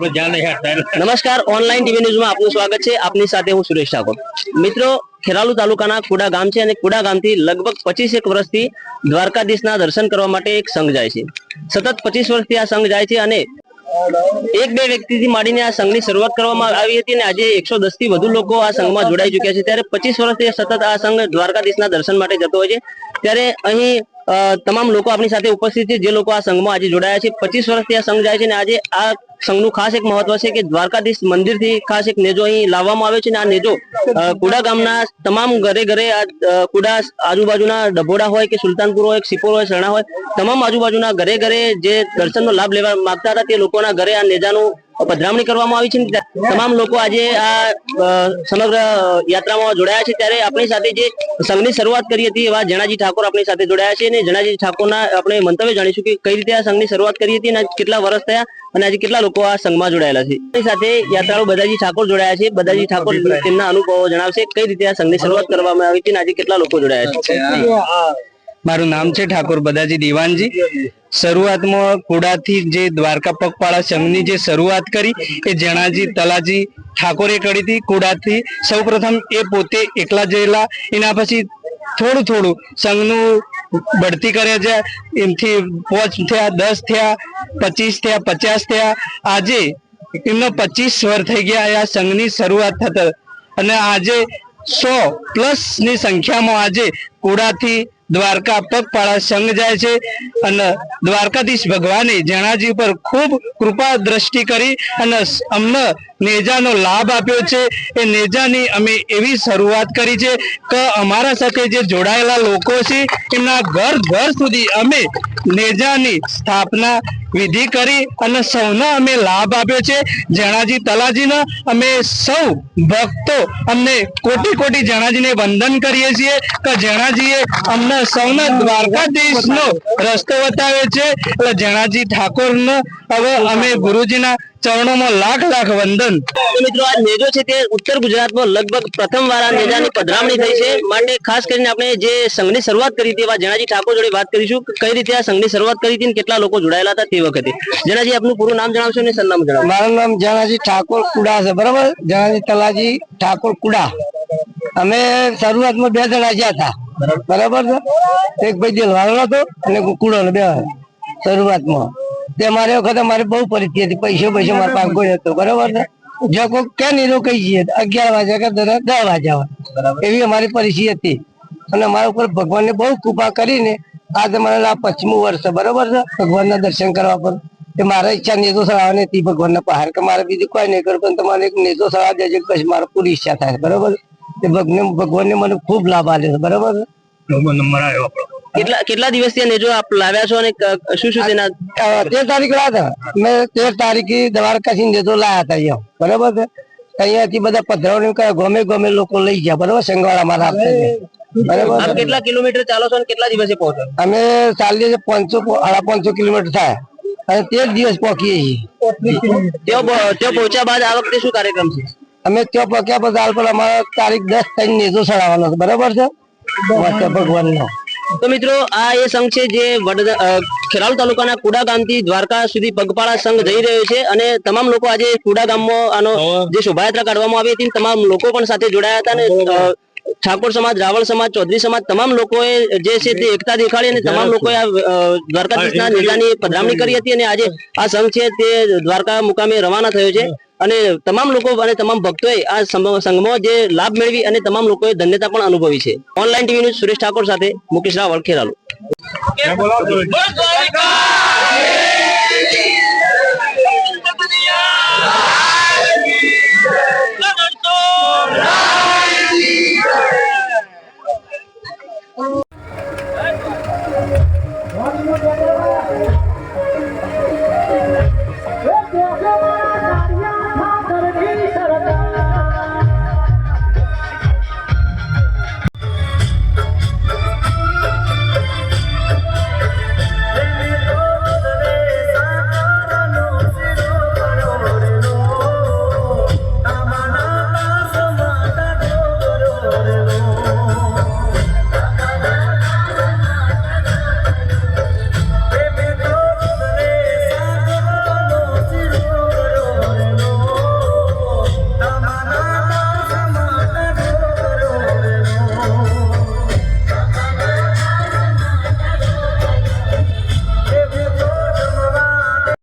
નમસ્કાર online TV ન્યૂઝમાં આપનું સ્વાગત છે. આપની સાથે હું સુરેશ ઠાકોર. મિત્રો, ખેરાલુ તાલુકાના કુડા ગામ છે અને કુડા ગામથી લગભગ પચીસ એક વર્ષથી દ્વારકાધીશના દર્શન કરવા માટે એક સંઘ જાય છે. સતત પચીસ વર્ષથી આ સંઘ જાય છે અને એક બે વ્યક્તિથી માંડીને આ સંઘની શરૂઆત કરવામાં આવી હતી અને આજે એકસો દસથી વધુ લોકો આ સંઘમાં જોડાઈ ચુક્યા છે. ત્યારે પચીસ વર્ષથી સતત આ સંઘ દ્વારકાધીશના દર્શન માટે જતો હોય છે. ત્યારે અહીં તમામ લોકો આપણી સાથે ઉપસ્થિત છે. જે લોકો આ સંઘમાં આજે જોડાયા છે, પચીસ વર્ષથી આ સંઘ જાય છે અને આજે આ સંઘનું ખાસ એક મહત્વ છે કે દ્વારકાધીશ મંદિરથી ખાસ એક નેજો અહીં લાવવામાં આવ્યો છે અને આ નેજો કુડા ગામના તમામ ઘરે ઘરે આ કુડા આજુબાજુના ડભોડા હોય કે સુલતાનપુર હોય, સિપોર હોય, સરણા હોય, તમામ આજુબાજુના ઘરે ઘરે જે દર્શનનો લાભ લેવા માંગતા હતા તે લોકોના ઘરે આ નેજાનું પધરામણી કરવામાં આવી છે તમામ લોકો આજે આ સમગ્ર યાત્રામાં જોડાયા છે. ત્યારે આપણી સાથે જે સંઘની શરૂઆત કરી હતી એવા જણાજી ઠાકોર આપણી સાથે જોડાયા છે અને જણાજી ઠાકોરના આપણે મંતવ્ય જાણીશું કે કઈ રીતે આ સંઘની શરૂઆત કરી હતી અને કેટલા વર્ષ થયા અને આજે કેટલા લોકો આ સંઘમાં જોડાયેલા છે. આપણી સાથે યાત્રાળુ બદાજી ઠાકોર જોડાયા છે. બદાજી ઠાકોર તેમના અનુભવો જણાવશે કઈ રીતે આ સંઘની શરૂઆત કરવામાં આવી હતી અને આજે કેટલા લોકો જોડાયા છે. મારું નામ છે ઠાકોર બદાજી દિવાનજી. શરૂઆતમાં કુડાથી જે દ્વારકા પગપાળા સંઘની જે શરૂઆત કરી એ જણાજી તલાજી ઠાકોરે કરી હતી. કુડાથી સૌપ્રથમ એ પોતે એકલા જયેલા એના પછી થોડું થોડું સંઘનું બઢતી કરે છે. એમથી પાંચ થયા, દસ થયા, પચીસ થયા, પચાસ થયા. આજે એમનો પચીસ સ્વર થઈ ગયા. આ સંઘની શરૂઆત થતા. અને આજે સો પ્લસની સંખ્યામાં આજે કુડાથી દ્વારકા પગપાળા સંઘ જાય છે અને દ્વારકાધીશ ભગવાને જણાજી પર ખૂબ કૃપા દ્રષ્ટિ કરી અને અમને નેજાનો લાભ આપ્યો છે. એ નેજાની અમે એવી શરૂઆત કરી છે કે અમારા સાથે જે જોડાયેલા લોકો છે, એમના ઘર ઘર સુધી અમે નેજાની સ્થાપના વિધિ કરી અને સૌને અમે લાભ આપ્યો છે. જણાજી તલાજીનો અમે સૌ ભક્તો અમને કોટી કોટી જણાજીને વંદન કરીએ છીએ કે જણાજીએ અમને સૌને દ્વારકાધીશનો રસ્તો બતાવ્યો છે. એટલે જણાજી ઠાકોરનો હવે અમે ગુરુજીના ચરણોમાં લાખ લાખ વંદન. મિત્રો આ નેજો છે તે ઉત્તર ગુજરાતમાં લગભગ પ્રથમ વાર આ નેજાની પધરામણી થઈ છે. માટે ખાસ કરીને આપણે જે સંઘની શરૂઆત કરી હતી એવા જણાજી ઠાકોર જોડે વાત કરીશું કઈ રીતે આ સંઘની શરૂઆત કરી હતી કેટલા લોકો જોડાયેલા હતા તે વખતે. જણાજી આપનું પૂરું નામ જણાવશો અને સરનામું જણાવશો મારું નામ જણાજી ઠાકોર કુડા છે બરાબર? જણાજી તલાજી ઠાકોર કુડા. અમે શરૂઆતમાં બે જણા ગયા હતા. બરાબર છે? એક ભાઈ દિલવાળો હતો અને કુકુડો બે શરૂઆતમાં. તે મારે વખતે મારે બહુ પરિસ્થિતિ હતી. પૈસો પૈસો મારે કોઈ હતો બરોબર ને? જો કોઈ કે નહીં કહી જઈએ અગિયાર વાગ્યા કે દસ વાગ્યા હોય. એવી અમારી પરિસ્થિતિ હતી. અને મારા ઉપર ભગવાનને બહુ કૃપા કરીને આ પચમું વર્ષ છે. બરાબર છે? ભગવાનના દર્શન કરવા પર. એ મારા ઈચ્છા નેતો સળાવવાની હતી. ભગવાનના પહાડ કે મારે બીજું કોઈ નહીં કરું પણ તમારે એક નેતો સળાવ દેજો પછી મારે પૂરી ઈચ્છા થાય. બરોબર? એ ભગવાન ભગવાનને મને ખૂબ લાભ આપ્યો છે. બરોબર છે? નંબર આવ્યો આપણો. કેટલા કેટલા દિવસથી આ નેજો આપ લાવ્યા છો અને શું શું તેના તેર તારીખ રાત મેં તેર તારીખે દ્વારકાથી નેજો લાયા હતા અહીંયા. બરાબર છે? અહીંયાથી બધા પધરાવણી ગમે ગમે લોકો લઈ ગયા. બરાબર? સંગવાળા મારા આપતા છે. બરાબર કેટલા કિલોમીટર ચાલો છો અને કેટલા દિવસે પહોંચો? અમે ચાલીએ છીએ પાંચસો સાડા પાંચસો કિલોમીટર થાય. અને તેર દિવસ પહોંચીએ છીએ. ત્યાં પહોંચ્યા બાદ આ વખતે શું કાર્યક્રમ છે? અમે ત્યાં પહોંચ્યા પછી હાલ પર અમારા તારીખ દસ તારીખ નેજો ચડાવવાનો છે. બરાબર છે? ભગવાન નો તો મિત્રો આ એ સંઘ છે જે ખેરાલુ તાલુકાના કુડા ગામથી દ્વારકા સુધી પગપાળા સંઘ જઈ રહ્યો છે અને તમામ લોકો આજે કુડા ગામમાં આનો જે શોભાયાત્રા કાઢવામાં આવી હતી તમામ લોકો પણ સાથે જોડાયા હતા અને ઠાકોર સમાજ રાવળ સમાજ ચૌધરી સમાજ તમામ લોકોએ જે છે તે એકતા દેખાડી અને તમામ લોકોએ દ્વારકાધીશના નેતાની પધરામણી કરી હતી અને આજે આ સંઘ છે તે દ્વારકા મુકામે રવાના થયો છે. અને તમામ લોકો અને તમામ ભક્તોએ આ સંઘમાં જે લાભ મેળવી અને તમામ લોકોએ ધન્યતા પણ અનુભવી છે. Online TV news Suresh Thakor સાથે મુકેશ રાવળ ખેરાલુ બોલો, બોલો.